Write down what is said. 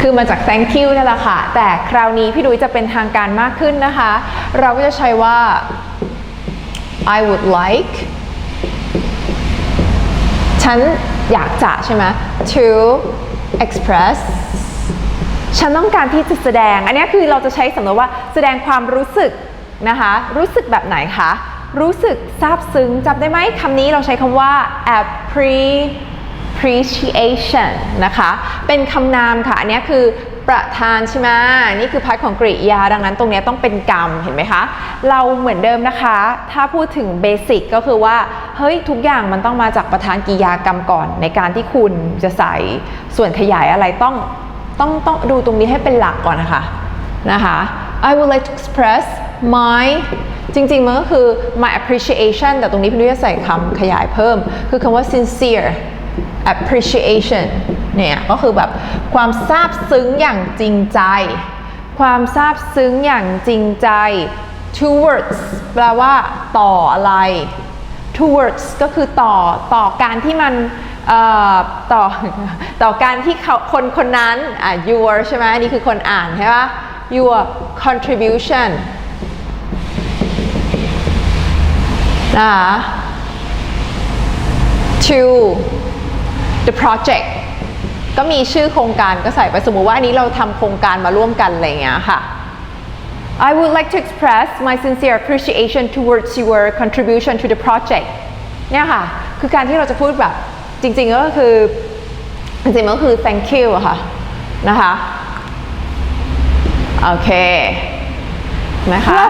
คือมาจาก thank you นั่นแหละค่ะ แต่คราวนี้พี่ดุยจะเป็นทางการมากขึ้นนะคะ เราก็จะใช้ว่า I would like ฉันอยากจะใช่ไหม to express ฉันต้องการที่จะแสดง อันนี้คือเราจะใช้สำนวนว่าแสดงความรู้สึกนะคะ รู้สึกแบบไหนคะ รู้สึกซาบซึ้งจำได้ไหมคำนี้เราใช้คำว่า appreciate appreciation นะคะ เป็นคำนามค่ะ อันนี้คือประธานใช่ไหมนี่คือพาร์ทของกริยา ดังนั้นตรงนี้ต้องเป็นกรรม เห็นไหมคะ เราเหมือนเดิมนะคะ ถ้าพูดถึงเบสิกก็คือว่า เฮ้ย ทุกอย่างมันต้องมาจากประธานกริยากรรมก่อน ในการที่คุณจะใส่ส่วนขยายอะไรต้องต้องต้องดูตรงนี้ให้เป็นหลักก่อนนะคะ นะคะ I would like to express my จริงๆ มันก็คือ my appreciation แต่ตรงนี้พี่นุ้ยจะใส่คำขยายเพิ่ม คือคำว่า sincere appreciation เนี่ยก็คือแบบความซาบซึ้งอย่างจริงใจ ความซาบซึ้งอย่างจริงใจ towards แปลว่าต่ออะไร towards ก็คือต่อต่อการที่มันอ่อต่อต่อการที่เขาคนคนนั้นอะ your ใช่ไหมอันนี่คือคนอ่านใช่ปะ your contribution นะคะ to the project ก็มีชื่อโครงการก็ใส่ไปสมมุติว่าอันนี้เราทำโครงการมาร่วมกันอะไรเงี้ยค่ะ I would like to express my sincere appreciation towards your contribution to the project เนี่ยค่ะ คือการที่เราจะพูดแบบจริงๆก็คือ จริงๆก็คือ thank you ค่ะ นะคะ โอเค นะคะ